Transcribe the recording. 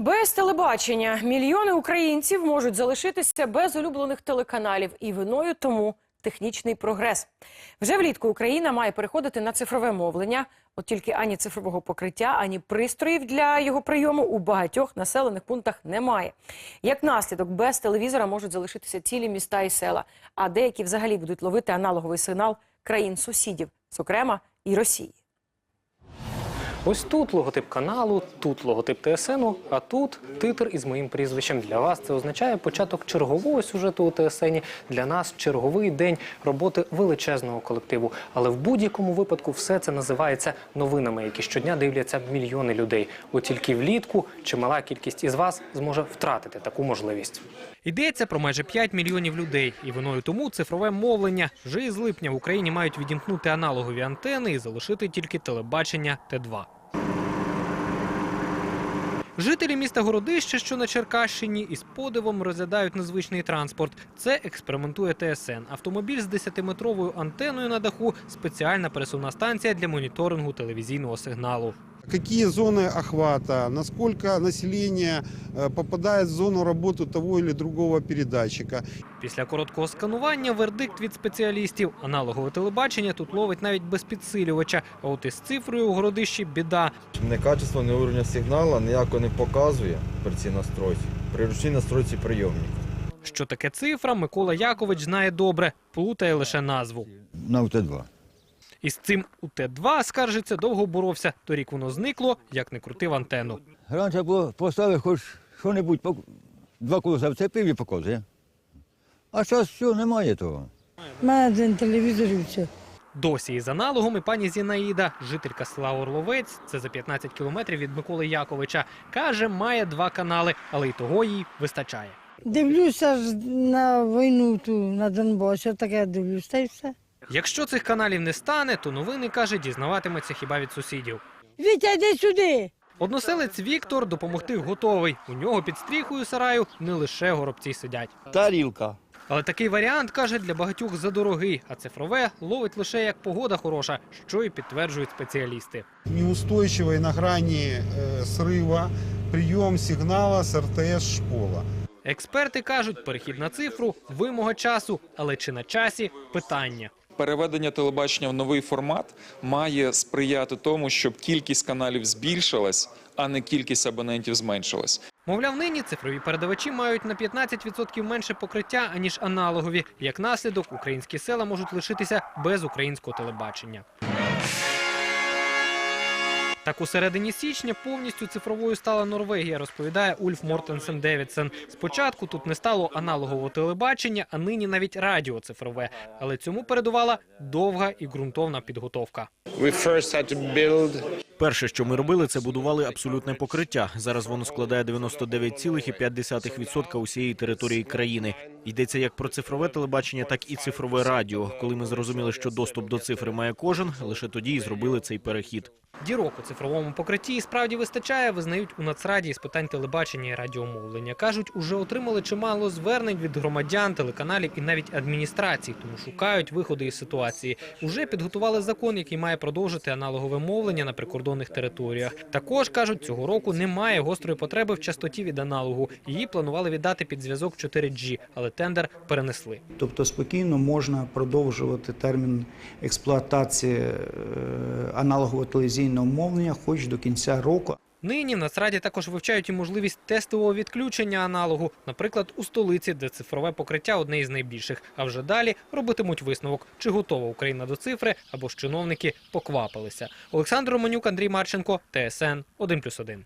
Без телебачення мільйони українців можуть залишитися без улюблених телеканалів, і виною тому технічний прогрес. Вже влітку Україна має переходити на цифрове мовлення. От тільки ані цифрового покриття, ані пристроїв для його прийому у багатьох населених пунктах немає. Як наслідок, без телевізора можуть залишитися цілі міста і села, а деякі взагалі будуть ловити аналоговий сигнал країн сусідів, зокрема і Росії. Ось тут логотип каналу, тут логотип ТСНу, а тут титр із моїм прізвищем. Для вас це означає початок чергового сюжету у ТСНі. Для нас черговий день роботи величезного колективу. Але в будь-якому випадку все це називається новинами, які щодня дивляться мільйони людей. От тільки влітку чимала кількість із вас зможе втратити таку можливість. Йдеться про майже 5 мільйонів людей, і виною тому цифрове мовлення. Вже із липня в Україні мають відімкнути аналогові антени і залишити тільки телебачення Т2. Жителі міста Городище, що на Черкащині, із подивом розглядають незвичний транспорт. Це експериментує ТСН. Автомобіль з 10-метровою антеною на даху – спеціальна пересувна станція для моніторингу телевізійного сигналу Какие зоны охвата, насколько население э, попадает в зону работы того или другого передатчика. Після короткого сканування вердикт від спеціалістів. Аналогове телебачення тут ловить навіть без підсилювача. А от із цифрою у Городищі біда. Не качество, не уровня сигналу ніяко не показує при цій настройці. При ручній настройці прийомника. Що таке цифра, Микола Якович знає добре, плутає лише назву. на УТ-2. Із цим у Т2, скаржиться, довго боровся. Торік воно зникло, як не крутив антенну. Раніше було поставив хоч що-небудь, пок- два колеса вцепив і показує. А зараз все, немає того. У мене один телевізор і все. Досі із аналогом і пані Зінаїда, жителька села Орловець, це за 15 кілометрів від Миколи Яковича, каже, має два канали, але й того їй вистачає. Дивлюся ж на війну ту на Донбасі, таке я дивлюсь, та й все. Якщо цих каналів не стане, то новини, каже, дізнаватиметься хіба від сусідів. Вітя, йди сюди. Односелець Віктор допомогти готовий. У нього під стріхою сараю не лише горобці сидять. Тарілка. Але такий варіант, каже, для багатьох задорогий, а цифрове ловить лише як погода хороша, що і підтверджують спеціалісти. Неустойчивый на грани э, срыва прием сигнала с РТС «Школа». Експерти кажуть, перехід на цифру вимога часу, але чи на часі питання. Переведення телебачення в новий формат має сприяти тому, щоб кількість каналів збільшилась, а не кількість абонентів зменшилась. Мовляв, нині цифрові передавачі мають на 15% менше покриття аніж аналогові. Як наслідок, українські села можуть лишитися без українського телебачення. Так у середині січня повністю цифровою стала Норвегія, розповідає Ульф Мортенсен Девідсен. Спочатку тут не стало аналогового телебачення, а нині навіть радіо цифрове. Але цьому передувала довга і ґрунтовна підготовка. Перше, що ми робили, це будували абсолютне покриття. Зараз воно складає 99,5% усієї території країни. Йдеться як про цифрове телебачення, так і цифрове радіо. Коли ми зрозуміли, що доступ до цифри має кожен, лише тоді і зробили цей перехід. Дірок у цифровому покритті справді вистачає, визнають у Нацраді з питань телебачення і радіомовлення. Кажуть, уже отримали чимало звернень від громадян, телеканалів і навіть адміністрацій, тому шукають виходи із ситуації. Уже підготували закон, який має продовжити аналогове мовлення на прикордонних територіях. Також кажуть, цього року немає гострої потреби в частоті від аналогу. Її планували віддати під зв'язок 4G, але тендер перенесли. Тобто спокійно можна продовжувати термін експлуатації е, аналогового телевізійного мовлення хоч до кінця року. Нині в Нацраді також вивчають і можливість тестового відключення аналогу, наприклад, у столиці, де цифрове покриття одне із найбільших. А вже далі робитимуть висновок, чи готова Україна до цифри, або ж чиновники поквапилися. Олександр Романюк, Андрій Марченко, ТСН 1+,1.